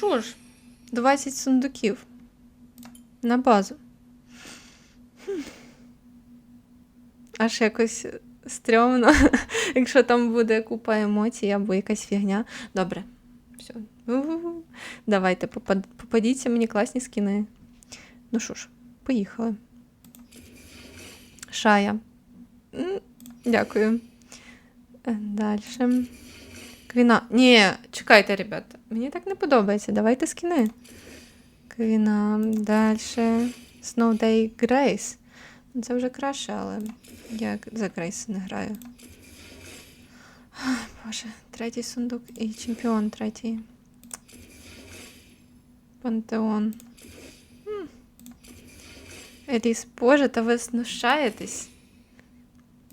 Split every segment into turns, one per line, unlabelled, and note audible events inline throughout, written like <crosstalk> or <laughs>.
що ж, 20 сундуків. На базу. Аж якось стрьомно, <laughs> якщо там буде купа емоцій або якась фігня. Добре. Все. У-у-у. Давайте, попад... попадіться мені класні скіни. Ну що ж, поїхали. Шая. Дякую. Далі. Квіна. Ні, чекайте, ребята. Мені так не подобається. Давайте скини. Квіна. Далі. Snow Day Grace. Ну, Це вже краще, але я за Грейс не граю. Боже, третій сундук і чемпіон третій. Пантеон. Еліс, Боже, та ви знущаєтесь.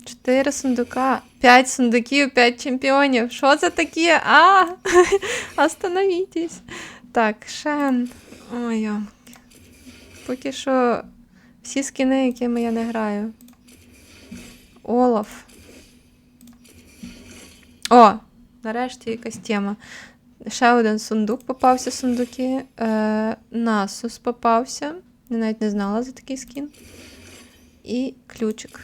Чотири сундука, п'ять сундуків, п'ять чемпіонів. Що це таке? А! <laughs> Остановітесь. Так, Шен. Ой, йомки. Поки що всі скини, якими я не граю. Олаф. О! Нарешті якась тема. Ще один сундук попався сундуки. Е, Насус попався. Я навіть не знала за такий скін. І ключик.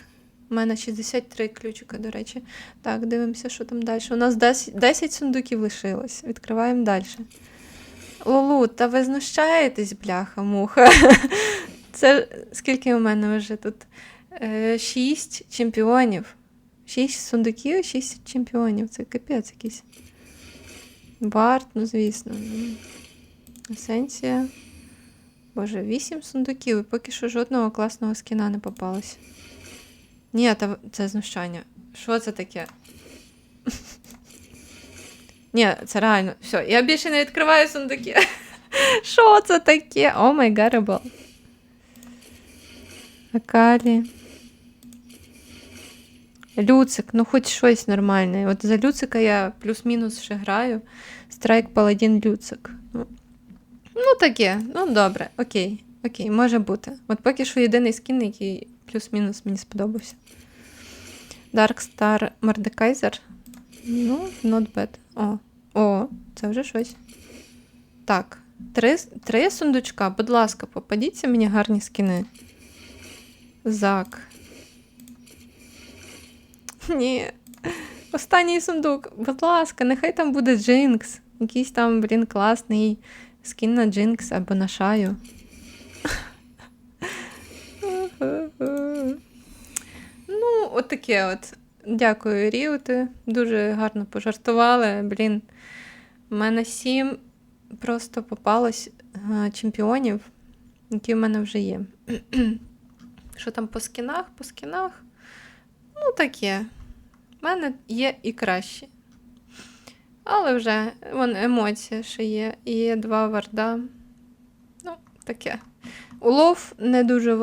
У мене 63 ключика, до речі. Так, дивимося, що там далі. У нас 10, 10 сундуків лишилось. Відкриваємо далі. Лулу, та ви знущаєтесь, бляха, муха. <laughs> Це скільки у мене вже тут? Е, Шість чемпіонів. Шість сундуків, шість чемпіонів. Це капець якийсь. Барт, ну звісно. Есенція. Боже, вісім сундуків, і поки що жодного класного скіна не попалось. Ні, та це знущання. Що це таке? <laughs> Ні, це реально. Все, я більше не відкриваю сундуки. <laughs> Що це таке? О май гарабл. Акалі. Люцик, ну хоч щось нормальне. От за Люцика я плюс-мінус ще граю. Страйк Паладін Люцик. Ну, ну таке, ну добре, окей. Окей, може бути. От поки що єдиний скін, який плюс-мінус мені сподобався. Dark Star Mordekaiser. Ну, not bad. О, о, це вже щось. Так, три, три сундучка. Будь ласка, попадіться мені гарні скіни. Зак. <laughs> Ні. Останній сундук. Будь ласка, нехай там буде Джинкс. Якийсь там, блін, класний скін на Джинкс або на шаю. Ну, от таке от. Дякую, Ріути. Дуже гарно пожартували. Блін. У мене сім просто попалось е, чемпіонів, які в мене вже є. <clears throat> Що там по скінах? По скінах? Ну, таке. У мене є і кращі. Але вже вон емоція ще є. І є два варда. Ну, таке. Улов не дуже